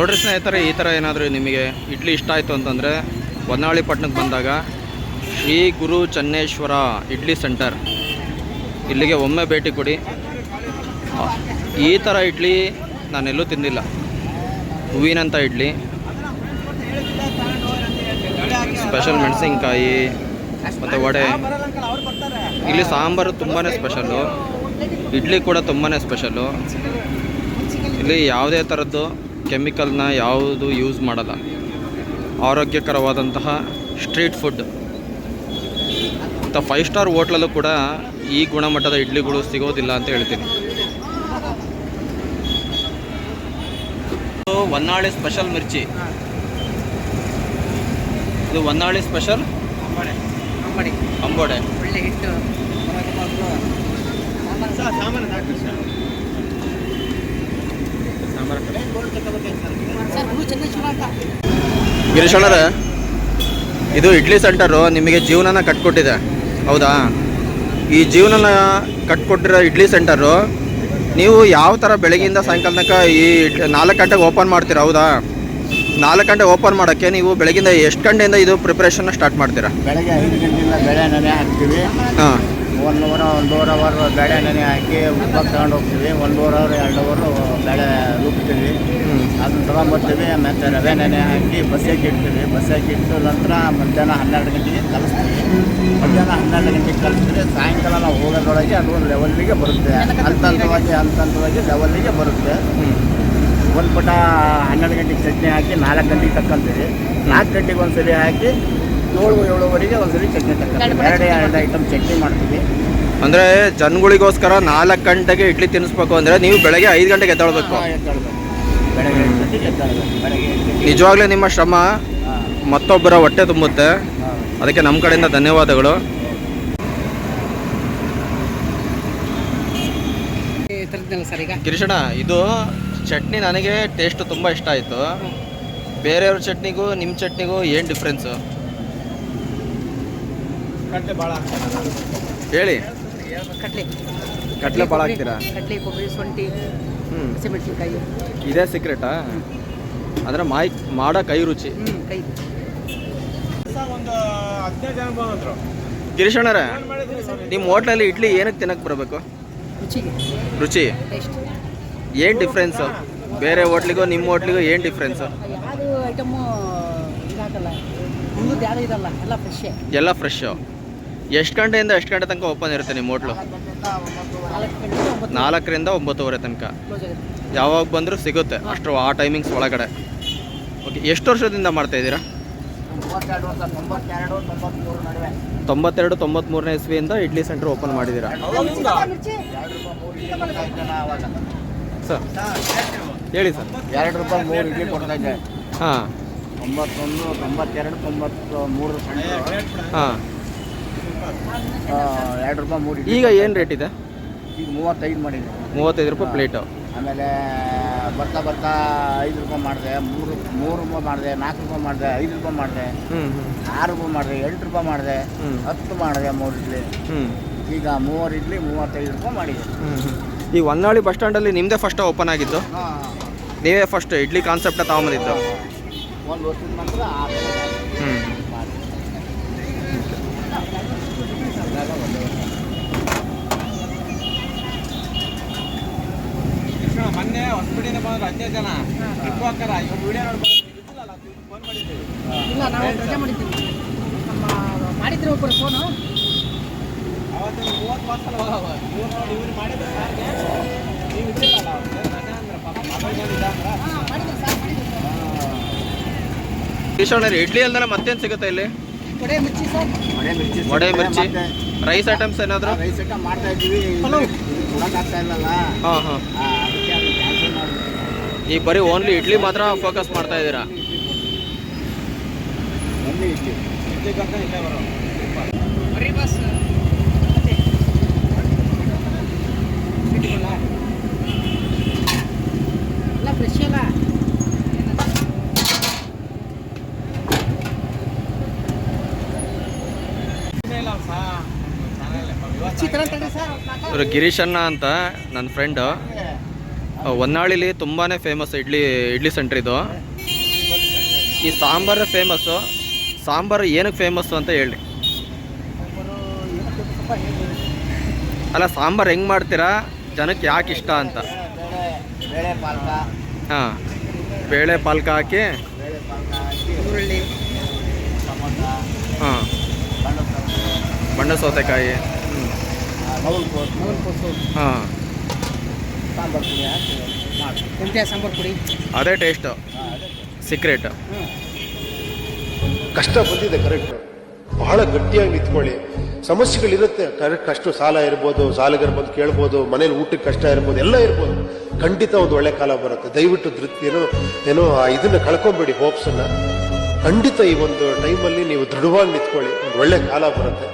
ನೋಡ್ರಿ ಸ್ನೇಹಿತರೆ, ಈ ಥರ ಏನಾದರೂ ನಿಮಗೆ ಇಡ್ಲಿ ಇಷ್ಟ ಆಯಿತು ಅಂತಂದರೆ ಹೊನ್ನಾಳಿ ಪಟ್ಟಣಕ್ಕೆ ಬಂದಾಗ ಶ್ರೀ ಗುರು ಚನ್ನೇಶ್ವರ ಇಡ್ಲಿ ಸೆಂಟರ್. ಇಲ್ಲಿಗೆ ಒಮ್ಮೆ ಭೇಟಿ ಕೊಡಿ. ಈ ಥರ ಇಡ್ಲಿ ನಾನೆಲ್ಲೂ ತಿಂದಿಲ್ಲ. ಹೂವಿನಂಥ ಇಡ್ಲಿ. ಸ್ಪೆಷಲ್ ಮೆಣಸಿನ್ಕಾಯಿ ಮತ್ತು ವಡೆ. ಇಲ್ಲಿ ಸಾಂಬಾರು ತುಂಬಾ ಸ್ಪೆಷಲ್ಲು ಇಡ್ಲಿ ಕೂಡ ತುಂಬಾ ಸ್ಪೆಷಲ್ಲು ಇಲ್ಲಿ ಯಾವುದೇ ಥರದ್ದು ಕೆಮಿಕಲ್ನ ಯಾವುದು ಯೂಸ್ ಮಾಡಲ್ಲ. ಆರೋಗ್ಯಕರವಾದಂತಹ ಸ್ಟ್ರೀಟ್ ಫುಡ್. ಅಂತ ಫೈವ್ ಸ್ಟಾರ್ ಹೋಟ್ಲಲ್ಲೂ ಕೂಡ ಈ ಗುಣಮಟ್ಟದ ಇಡ್ಲಿಗಳು ಸಿಗೋದಿಲ್ಲ ಅಂತ ಹೇಳ್ತೀನಿ. ಹೊನ್ನಾಳಿ ಸ್ಪೆಷಲ್ ಮಿರ್ಚಿ. ಇದು ಹೊನ್ನಾಳಿ ಸ್ಪೆಷಲ್? ಅಂಬೋಡೆ. ಒಳ್ಳೆ ಹಿಟ್ಟು. ಗಿರೀಶಣ್ಣರ ಇದು ಇಡ್ಲಿ ಸೆಂಟರು ನಿಮಗೆ ಜೀವನನ ಕಟ್ಕೊಟ್ಟಿದೆ ಹೌದಾ? ಈ ಜೀವನನ ಕಟ್ಕೊಟ್ಟಿರೋ ಇಡ್ಲಿ ಸೆಂಟರು ನೀವು ಯಾವ ಥರ ಬೆಳಗ್ಗೆಯಿಂದ ಸಾಯಂಕಾಲ ತನಕ ಈ ನಾಲ್ಕು ಗಂಟೆಗೆ ಓಪನ್ ಮಾಡ್ತೀರಾ ಹೌದಾ? ನಾಲ್ಕು ಗಂಟೆ ಓಪನ್ ಮಾಡೋಕ್ಕೆ ನೀವು ಬೆಳಗಿಂದ ಎಷ್ಟು ಗಂಟೆಯಿಂದ ಇದು ಪ್ರಿಪ್ರೇಷನ್ ಸ್ಟಾರ್ಟ್ ಮಾಡ್ತೀರಾ? ಬೆಳಗ್ಗೆ ಐದು ಗಂಟೆಯಿಂದ ಬೆಳೆ ನೆನೆ ಹಾಕ್ತೀವಿ. ಹಾಂ. ಒನ್ ಅವರ್ ಒಂದೂವರೆ ಅವರ್ ಬೇಳೆ ನೆನೆ ಹಾಕಿ ಉಪ್ಪಕ್ಕೆ ತಗೊಂಡು ಹೋಗ್ತೀವಿ. ಒಂದೂವರೆ ಅವರ್ ಎರಡು ಅವರು ಬೇಳೆ ರುಬ್ತೀವಿ. ಅದನ್ನು ತೊಗೊಂಬರ್ತೀವಿ ಮತ್ತು ರವೆ ನೆನೆ ಹಾಕಿ ಬಸ್ಸಿಗೆ ಇಡ್ತೀವಿ. ಬಸ್ಸಿಗೆ ಇಟ್ಟು ನಂತರ ಮಧ್ಯಾಹ್ನ ಹನ್ನೆರಡು ಗಂಟೆಗೆ ಕಲಿಸ್ತೀವಿ. ಮಧ್ಯಾಹ್ನ ಹನ್ನೆರಡು ಗಂಟೆಗೆ ಕಲಿಸಿದ್ರೆ ಸಾಯಂಕಾಲ ನಾವು ಹೋಗೋದ್ರೊಳಗೆ ಅದು ಒಂದು ಲೆವೆಲ್ಲಿಗೆ ಬರುತ್ತೆ. ಹಂತ ಹಂತವಾಗಿ ಹಂತ ಹಂತವಾಗಿ ಲೆವೆಲ್ಲಿಗೆ ಬರುತ್ತೆ. ಒಂದು ಪುಟ ಹನ್ನೆರಡು ಗಂಟೆಗೆ ಚಟ್ನಿ ಹಾಕಿ ನಾಲ್ಕು ಗಂಟೆಗೆ ತಕ್ಕಂತೀವಿ. ನಾಲ್ಕು ಗಂಟೆಗೆ ಒಂದು ಸರಿ ಹಾಕಿ ಏಳು ಏಳುವರೆಗೆ ಒಂದ್ಸರಿ ಚಟ್ನಿ ತಕ್ಕಂತೀವಿ ಎರಡು ಎರಡು ಐಟಮ್ ಚಟ್ನಿ ಮಾಡ್ತೀವಿ. ಅಂದರೆ ಜನಗಳಿಗೋಸ್ಕರ ನಾಲ್ಕು ಗಂಟೆಗೆ ಇಡ್ಲಿ ತಿನ್ನಿಸ್ಬೇಕು ಅಂದರೆ ನೀವು ಬೆಳಗ್ಗೆ ಐದು ಗಂಟೆಗೆ ಎದ್ದಾಳ್ಬೇಕು. ಹಾ, ಬೆಳಗ್ಗೆ ಎಂಟು ಗಂಟೆಗೆ ಎದ್ದೇಳ್ಬೇಕು. ಬೆಳಗ್ಗೆ ಎಂಟು ಗಂಟೆಗೆ. ನಿಜವಾಗ್ಲೂ ನಿಮ್ಮ ಶ್ರಮ ಮತ್ತೊಬ್ಬರ ಹೊಟ್ಟೆ ತುಂಬುತ್ತೆ. ಅದಕ್ಕೆ ನಮ್ಮ ಕಡೆಯಿಂದ ಧನ್ಯವಾದಗಳು. ಕಿರಿಶಣ ಇದು ಚಟ್ನಿ ನನಗೆ ಟೇಸ್ಟ್ ತುಂಬ ಇಷ್ಟ ಆಯಿತು. ಬೇರೆಯವ್ರ ಚಟ್ನಿಗೂ ನಿಮ್ಮ ಚಟ್ನಿಗೂ ಏನು ಡಿಫ್ರೆನ್ಸು ಹೇಳಿ. ಕಡಲೆ. ಕಟ್ಲೆ ಭಾಳ ಹಾಕ್ತೀರಾ? ಕಡಲೆ ಕೊಬ್ಬರಿ ಶುಂಠಿ ಹ್ಞೂ ಹಸಿಮೆಣಸಿನ್ಕಾಯಿ. ಇದೇ ಸೀಕ್ರೆಟಾ ಅಂದರೆ ಮಾಯ್ ಮಾಡೋ ಕೈ ರುಚಿ. ಹ್ಞೂ ಕೈ ಒಂದು ಹದಿನೈದು ಜನ ಬಂದ್ರು. ಕಿರಿಶಣ್ಣರೇ ನಿಮ್ಮ ಹೋಟ್ಲಲ್ಲಿ ಇಡ್ಲಿ ಏನಕ್ಕೆ ತಿನ್ನಕ್ಕೆ ಬರಬೇಕು? ರುಚಿಗೆ. ರುಚಿ. ಟೇಸ್ಟ್ ಏನು ಡಿಫ್ರೆನ್ಸು ಬೇರೆ ಹೋಟ್ಲಿಗೂ ನಿಮ್ಮ ಹೋಟ್ಲಿಗೂ ಏನು ಡಿಫ್ರೆನ್ಸು ಯಾವುದು ಐಟಮು ಇದಾಗಲ್ಲ. ಮುಂದೆ ಯಾವುದು ಇದಲ್ಲ ಎಲ್ಲ ಫ್ರೆಶ್ ಎಲ್ಲ ಫ್ರೆಶ್ಶು ಎಷ್ಟು ಗಂಟೆಯಿಂದ ಎಷ್ಟು ಗಂಟೆ ತನಕ ಓಪನ್ ಇರುತ್ತೆ ನಿಮ್ಮ ಹೋಟ್ಲು ನಾಲ್ಕರಿಂದ ಒಂಬತ್ತುವರೆ ತನಕ. ಯಾವಾಗ ಬಂದರೂ ಸಿಗುತ್ತೆ. ಅಷ್ಟು ಆ ಟೈಮಿಂಗ್ಸ್ ಒಳಗಡೆ. ಓಕೆ ಎಷ್ಟು ವರ್ಷದಿಂದ ಮಾಡ್ತಾ ಇದ್ದೀರಾ? ತೊಂಬತ್ತೆರಡು ತೊಂಬತ್ತ್ ಮೂರನೇ ತೊಂಬತ್ತೆರಡು ತೊಂಬತ್ಮೂರನೇ ಇಸ್ವಿಯಿಂದ ಇಡ್ಲಿ ಸೆಂಟರ್ ಓಪನ್ ಮಾಡಿದ್ದೀರಾ? ಸರ್ ಹೇಳಿ ಸರ್. ಎರಡು ರೂಪಾಯಿ ಮೂರು ಇಡ್ಲಿ ಕೊಡ್ತಾ ಇದ್ದೆ. ಹಾಂ. ತೊಂಬತ್ತೊಂದು ತೊಂಬತ್ತೆರಡು ತೊಂಬತ್ತು ಮೂರು ಹಾಂ. ಎರಡು ರೂಪಾಯಿ ಮೂರು ಈಗ ಏನು ರೇಟ್ ಇದೆ? ಈಗ ಮೂವತ್ತೈದು ಮಾಡಿದ್ದೆ ಮೂವತ್ತೈದು ರೂಪಾಯಿ ಪ್ಲೇಟು ಆಮೇಲೆ ಬರ್ತಾ ಬರ್ತಾ ಐದು ರೂಪಾಯಿ ಮಾಡಿದೆ ಮೂರು ಮೂರು ರೂಪಾಯಿ ಮಾಡಿದೆ ನಾಲ್ಕು ರೂಪಾಯಿ ಮಾಡಿದೆ ಐದು ರೂಪಾಯಿ ಮಾಡಿದೆ ಆರು ರೂಪಾಯಿ ಮಾಡಿದೆ ಎಂಟು ರೂಪಾಯಿ ಮಾಡಿದೆ ಹ್ಞೂ ಹತ್ತು ಮಾಡಿದೆ ಮೂರು ಇಡ್ಲಿ. ಹ್ಞೂ ಈಗ ಮೂವರು ಇಡ್ಲಿ ಮೂವತ್ತೈದು ರೂಪಾಯಿ ಮಾಡಿದೆ. ಈ ಹೊನ್ನಾಳಿ ಬಸ್ ಸ್ಟ್ಯಾಂಡಲ್ಲಿ ನಿಮ್ಮದೇ ಫಸ್ಟ್ ಓಪನ್ ಆಗಿದ್ದು? ನೀವೇ ಫಸ್ಟ್ ಇಡ್ಲಿ ಕಾನ್ಸೆಪ್ಟ ತಗೊಂಬಂದಿದ್ದು? ಒಂದು ವರ್ಷದ ನಂತರ ಹ್ಞೂ ಬಂದ್ರು ಹದಿನೈದು ಜನ. ಟ್ರಿಪ್ ಹಾಕಾರ ಇವ್ರು ವಿಡಿಯೋ ನೋಡ್ಬೋದು ಫೋನ್ ಮಾಡಿದ್ದೀವಿ. ಇಲ್ಲ ನಾವು ರಜೆ ಮಾಡಿದ್ದೀವಿ. ನಮ್ಮ ಮಾಡಿದ್ರು ಒಬ್ಬರು ಫೋನು ಅವತ್ತು ಮೂವತ್ತು ಪಾರ್ಸಲ್ ಹೋಗವ ಇವ್ರು ನೋಡಿ ಇವ್ರು ಮಾಡಿದ್ರೆ ಸಾರಿಗೆ ನೀವು ಇದ್ದಿಲ್ಲಲ್ಲ ರಜೆ ಅಂದ್ರೆ ಪಾಪ ಮಾಡಿದ್ರು ಸರ್ ಮಾಡಿದ್ರು ಕಿಶೋಣ ಇಡ್ಲಿ ಅಲ್ದಲ್ಲ ಮತ್ತೇನು ಸಿಗುತ್ತೆ ಇಲ್ಲಿ? ಕೊಡೆ mirchi sir. Vada mirchi rice items ಏನಾದರೂ? ರೈಸ್ ಐಟಮ್ ಮಾಡ್ತಾ ಇದ್ದೀವಿ. ಪಲಾವ್. ಕೊಡೋಕ್ಕಾಗ್ತಾ ಇಲ್ಲಲ್ಲ? ಹಾಂ. ಹಾಂ ಆ, ಅದಕ್ಕೆ ಅದು ಕ್ಯಾನ್ಸಲ್ ಮಾಡಿದ್ವಿ ಈ ಬರೀ ಓನ್ಲಿ ಇಡ್ಲಿ ಮಾತ್ರ ಫೋಕಸ್ ಮಾಡ್ತಾ ಇದ್ದೀರಾ? ಇವರು ಗಿರೀಶ್ ಅಣ್ಣ ಅಂತ ನನ್ನ ಫ್ರೆಂಡು ಹೊನ್ನಾಳಿಲಿ ತುಂಬಾ ಫೇಮಸ್ ಇಡ್ಲಿ ಇಡ್ಲಿ ಸೆಂಟ್ರ್ ಇದು. ಈ ಸಾಂಬಾರು ಫೇಮಸ್ಸು ಸಾಂಬಾರು ಏನಕ್ಕೆ ಫೇಮಸ್ಸು ಅಂತ ಹೇಳಿ ಅಲ್ಲ ಸಾಂಬಾರು ಹೆಂಗೆ ಮಾಡ್ತೀರಾ? ಜನಕ್ಕೆ ಯಾಕೆ ಇಷ್ಟ ಅಂತ. ಬೇಳೆ ಬೇಳೆ ಪಾಲಕ ಹಾಂ ಬೇಳೆ ಪಾಲ್ಕ ಹಾಕಿ. ಹಾಂ ಬಣ್ಣ ಸೌತೆಕಾಯಿ. ಹಾಂ. ಸಾಂಬಾರು ಪುಡಿ ಹಾಕಿ ಮಾಡಿ ಮೆಂತ್ಯ ಸಾಂಬಾರು ಪುಡಿ? ಅದೇ ಟೇಸ್ಟು ಸೀಕ್ರೆಟ್ ಕಷ್ಟ ಬಂದಿದೆ ಕರೆಕ್ಟ್ ಬಹಳ ಗಟ್ಟಿಯಾಗಿ ನಿಂತ್ಕೊಳ್ಳಿ. ಸಮಸ್ಯೆಗಳಿರುತ್ತೆ ಕರೆಕ್ಟ್ ಕಷ್ಟ ಸಾಲ ಇರ್ಬೋದು ಸಾಲಗಿರ್ಬೋದು ಕೇಳ್ಬೋದು ಮನೇಲಿ ಊಟಕ್ಕೆ ಕಷ್ಟ ಇರ್ಬೋದು ಎಲ್ಲ ಇರ್ಬೋದು. ಖಂಡಿತ ಒಂದು ಒಳ್ಳೆ ಕಾಲ ಬರುತ್ತೆ. ದಯವಿಟ್ಟು ಧೃತಿ ಏನೋ ಏನೋ ಆ ಇದನ್ನ ಕಳ್ಕೊಂಬೇಡಿ ಹೋಪ್ಸನ್ನ ಖಂಡಿತ ಈ ಒಂದು ಟೈಮಲ್ಲಿ ನೀವು ದೃಢವಾಗಿ ನಿಂತ್ಕೊಳ್ಳಿ. ಒಂದು ಒಳ್ಳೆ ಕಾಲ ಬರುತ್ತೆ.